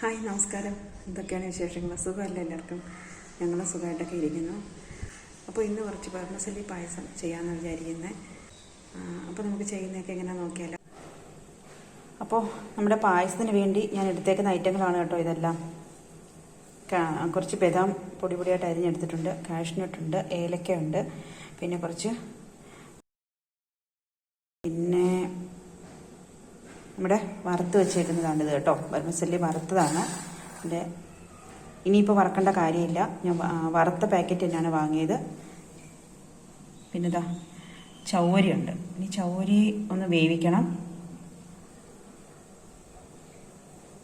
Hi നമസ്കാരം. എന്തൊക്കെയാണ് വിശേഷങ്ങൾ? സുഖമല്ല എല്ലാവർക്കും? ഞങ്ങൾ സുഖമായിട്ടൊക്കെ ഇരിക്കുന്നു. അപ്പോൾ ഇന്ന് കുറച്ച് പർമ്മസല്ലി പായസം ചെയ്യാമെന്ന് വിചാരിക്കുന്നത് അപ്പോൾ നമുക്ക് ചെയ്യുന്നതൊക്കെ എങ്ങനെ നോക്കിയാലോ? അപ്പോൾ നമ്മുടെ പായസത്തിന് വേണ്ടി ഞാൻ എടുത്തേക്കുന്ന ഐറ്റങ്ങളാണ് കേട്ടോ ഇതെല്ലാം. കുറച്ച് ബദാം പൊടി പൊടിയായിട്ട് അരിഞ്ഞെടുത്തിട്ടുണ്ട്. കാഷ്നട്ടുണ്ട് ഏലക്കയുണ്ട്. പിന്നെ കുറച്ച് പിന്നെ നമ്മുടെ വറുത്ത് വെച്ചേക്കുന്നതാണ് ഇത് കേട്ടോ. ബർമസല്ലി വറുത്തതാണ്. എന്റെ ഇനിയിപ്പോൾ വറക്കേണ്ട കാര്യമില്ല. ഞാൻ വറുത്ത പാക്കറ്റ് തന്നെയാണ് വാങ്ങിയത്. പിന്നെ ഇതാ ചൗവരി ഉണ്ട് ഇനി ചൗവരി ഒന്ന് വേവിക്കണം.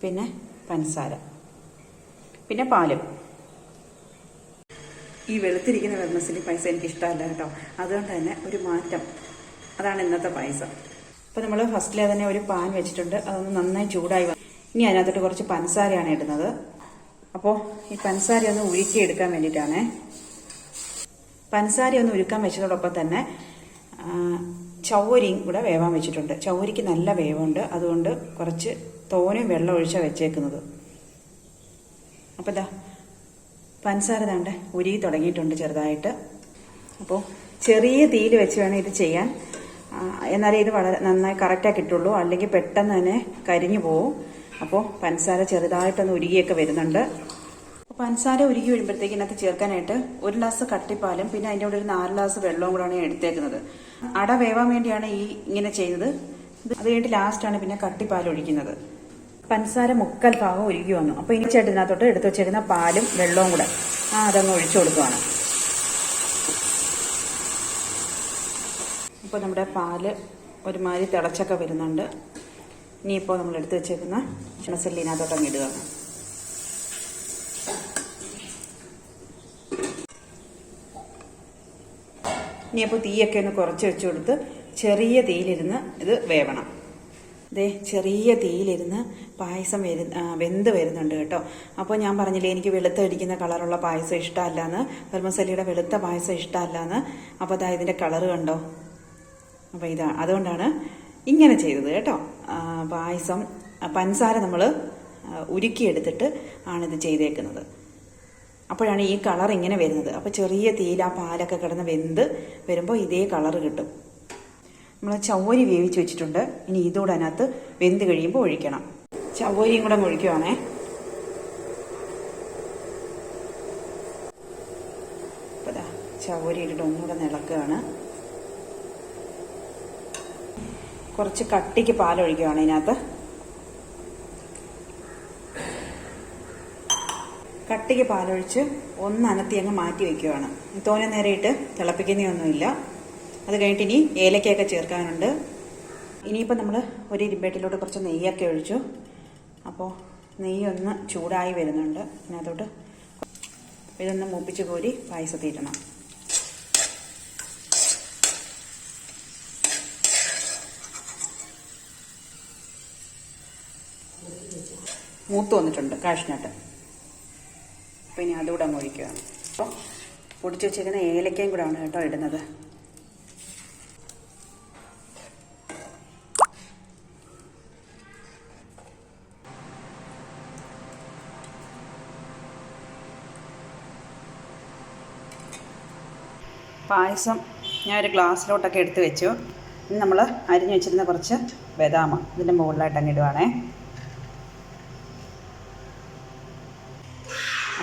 പിന്നെ പഞ്ചസാര. പിന്നെ പാലും. ഈ വെളുത്തിരിക്കുന്ന വെർമസലി പൈസ എനിക്ക് ഇഷ്ടമല്ല കേട്ടോ. അതുകൊണ്ട് തന്നെ ഒരു മാറ്റം. അതാണ് ഇന്നത്തെ പായസം. അപ്പോൾ നമ്മൾ ഫസ്റ്റിലെ തന്നെ ഒരു പാൻ വെച്ചിട്ടുണ്ട്. അതൊന്ന് നന്നായി ചൂടായി വന്നു ഇനി അതിനകത്തോട്ട് കുറച്ച് പഞ്ചസാരയാണ് ഇടുന്നത്. അപ്പോൾ ഈ പഞ്ചസാര ഒന്ന് ഉരുക്കി എടുക്കാൻ വേണ്ടിയിട്ടാണേ. പഞ്ചസാര ഒന്ന് ഉരുക്കാൻ വെച്ചതോടൊപ്പം തന്നെ ചൗരിയും കൂടെ വേവാൻ വെച്ചിട്ടുണ്ട്. ചൗരിക്ക് നല്ല വേവുണ്ട്. അതുകൊണ്ട് കുറച്ച് തോനും വെള്ളം ഒഴിച്ചാൽ വെച്ചേക്കുന്നത്. അപ്പോൾ ഇതാ പഞ്ചസാര താണ്ട് ഉരുകി തുടങ്ങിയിട്ടുണ്ട് ചെറുതായിട്ട്. അപ്പോൾ ചെറിയ തീയിൽ വെച്ച് വേണം ഇത് ചെയ്യാൻ. എന്നാലേ ഇത് വളരെ നന്നായി കറക്റ്റായി ഇട്ടുള്ളൂ. അല്ലെങ്കിൽ പെട്ടെന്ന് തന്നെ കരിഞ്ഞു പോവും. അപ്പോൾ പഞ്ചസാര ചെറുതായിട്ടൊന്ന് ഉരുകിയൊക്കെ വരുന്നുണ്ട്. പഞ്ചസാര ഉരുകി വരുമ്പോഴത്തേക്ക് ഇതിനകത്ത് ചേർക്കാനായിട്ട് ഒരു ഗ്ലാസ് കട്ടിപ്പാലും പിന്നെ അതിന്റെ കൂടെ ഒരു നാല് ഗ്ലാസ് വെള്ളവും കൂടെയാണ് എടുത്തേക്കുന്നത്. അട വേവാൻ വേണ്ടിയാണ് ഈ ഇങ്ങനെ ചെയ്യുന്നത്. അത് കഴിഞ്ഞിട്ട് ലാസ്റ്റാണ് പിന്നെ കട്ടിപ്പാൽ ഒഴിക്കുന്നത്. പഞ്ചസാര മുക്കൽ ഭാഗം ഉരുകി വന്നു. അപ്പോൾ ഇനി ചേട്ടനകത്തോട്ട് എടുത്തു വെച്ചേക്കുന്ന പാലും വെള്ളവും കൂടെ ആ അതങ്ങ് ഒഴിച്ചു കൊടുക്കുവാണ്. ഇപ്പോൾ നമ്മുടെ പാൽ ഒരുമാതിരി തിളച്ചൊക്കെ വരുന്നുണ്ട്. ഇനിയിപ്പോൾ നമ്മൾ എടുത്തു വെച്ചേക്കുന്ന ചുണസല്ലിനകത്തോട്ട് അങ്ങ് ഇടുകയാണ് ഇനിയപ്പോൾ തീയൊക്കെ ഒന്ന് കുറച്ച് വെച്ച് കൊടുത്ത് ചെറിയ തീയിലിരുന്ന് ഇത് വേവണം. അതെ ചെറിയ തീയിലിരുന്ന് പായസം വരു വെന്ത് വരുന്നുണ്ട് കേട്ടോ. അപ്പോൾ ഞാൻ പറഞ്ഞില്ലേ എനിക്ക് വെളുത്ത അടിക്കുന്ന കളറുള്ള പായസം ഇഷ്ടമല്ലാന്ന്. വെർമസല്ലിയുടെ വെളുത്ത പായസം ഇഷ്ടമല്ലാന്ന്. അപ്പോൾ അതാ ഇതിന്റെ കളറ് കണ്ടോ? അപ്പോൾ ഇതാ അതുകൊണ്ടാണ് ഇങ്ങനെ ചെയ്തത് കേട്ടോ. പായസം പഞ്ചസാര നമ്മൾ ഉരുക്കിയെടുത്തിട്ട് ആണിത് ചെയ്തേക്കുന്നത്. അപ്പോഴാണ് ഈ കളർ ഇങ്ങനെ വരുന്നത്. അപ്പോൾ ചെറിയ തീയിൽ ആ പാലൊക്കെ കിടന്ന് വെന്ത് വരുമ്പോൾ ഇതേ കളർ കിട്ടും. നമ്മൾ ചവ്വരി വേവിച്ച് വെച്ചിട്ടുണ്ട്. ഇനി ഇതുകൂടെ അതിനകത്ത് വെന്ത് കഴിയുമ്പോൾ ഒഴിക്കണം. ചവ്വരിയും കൂടെ ഒഴിക്കുവാണേ. അപ്പോൾ ചവ്വരി ഇട്ടിട്ട് ഒന്നുകൂടെ നിളക്കുകയാണ്. കുറച്ച് കട്ടിക്ക് പാലൊഴിക്കുകയാണ് ഇതിനകത്ത്. കട്ടിക്ക് പാലൊഴിച്ച് ഒന്ന് അനത്തി അങ്ങ് മാറ്റി വെക്കുവാണ്. തോനെ നേരെയിട്ട് തിളപ്പിക്കുന്നൊന്നുമില്ല അത് കഴിഞ്ഞിട്ട് ഇനി ഏലക്കയൊക്കെ ചേർക്കാനുണ്ട്. ഇനിയിപ്പോൾ നമ്മൾ ഒരു ഇരുമ്പേട്ടിലോട്ട് കുറച്ച് നെയ്യൊക്കെ ഒഴിച്ചു. അപ്പോൾ നെയ്യൊന്ന് ചൂടായി വരുന്നുണ്ട്. അതിനകത്തോട്ട് ഇതൊന്ന് മൂപ്പിച്ച് കോരി പായസത്തിൽ മൂത്ത് വന്നിട്ടുണ്ട് കാഷ്നട്ട്. അപ്പോൾ ഇനി അതുകൂടെ അങ്ങ് ഒഴിക്കുകയാണ്. അപ്പോൾ പൊടിച്ച് വെച്ചിരിക്കുന്ന ഏലക്കയും കൂടെ ആണ് കേട്ടോ ഇടുന്നത്. പായസം ഞാൻ ഒരു ഗ്ലാസ്സിലോട്ടൊക്കെ എടുത്ത് വെച്ചു. ഇനി നമ്മൾ അരിഞ്ഞു വെച്ചിരുന്ന കുറച്ച് ബദാമ ഇതിന്റെ മുകളിലായിട്ട് അങ്ങ് ഇടുവാണേ.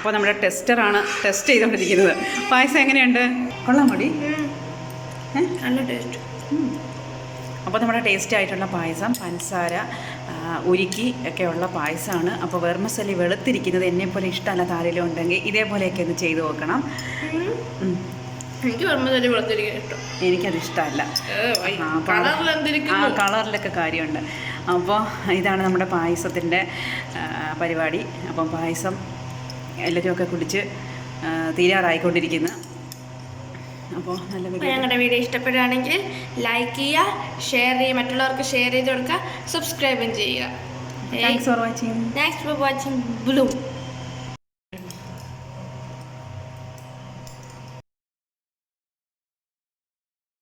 അപ്പോൾ നമ്മുടെ ടെസ്റ്ററാണ് ടെസ്റ്റ് ചെയ്തുകൊണ്ടിരിക്കുന്നത്. പായസം എങ്ങനെയുണ്ട്? കൊള്ളാം മടി. നല്ല ടേസ്റ്റ്. അപ്പോൾ നമ്മുടെ ടേസ്റ്റ് ആയിട്ടുള്ള പായസം പഞ്ചസാര ഉരുക്കി ഒക്കെയുള്ള പായസമാണ്. അപ്പോൾ വെർമസലി വെളുത്തിരിക്കുന്നത് എന്നെപ്പോലെ ഇഷ്ടമല്ലാത്ത ആരെങ്കിലും ഉണ്ടെങ്കിൽ ഇതേപോലെയൊക്കെ ഒന്ന് ചെയ്തു നോക്കണം. എനിക്ക് വെർമസലി വെളുത്തിരിക്കും ഇഷ്ടം. എനിക്കത് ഇഷ്ടമല്ല. ആ കളറിലൊക്കെ കാര്യമുണ്ട്. അപ്പോൾ ഇതാണ് നമ്മുടെ പായസത്തിന്റെ പരിപാടി. അപ്പം പായസം എല്ലാവരും ഒക്കെ കുടിച്ച് തീരാറായിക്കൊണ്ടിരിക്കുന്നത് തീരാറായിക്കൊണ്ടിരിക്കുന്നു. അപ്പോൾ നല്ല ഞങ്ങളുടെ വീഡിയോ ഇഷ്ടപ്പെടുകയാണെങ്കിൽ ലൈക്ക് ചെയ്യുക ഷെയർ ചെയ്യുക മറ്റുള്ളവർക്ക് ഷെയർ ചെയ്ത് കൊടുക്കുക സബ്സ്ക്രൈബും ചെയ്യുക. Thanks for watching thanks for watching bloom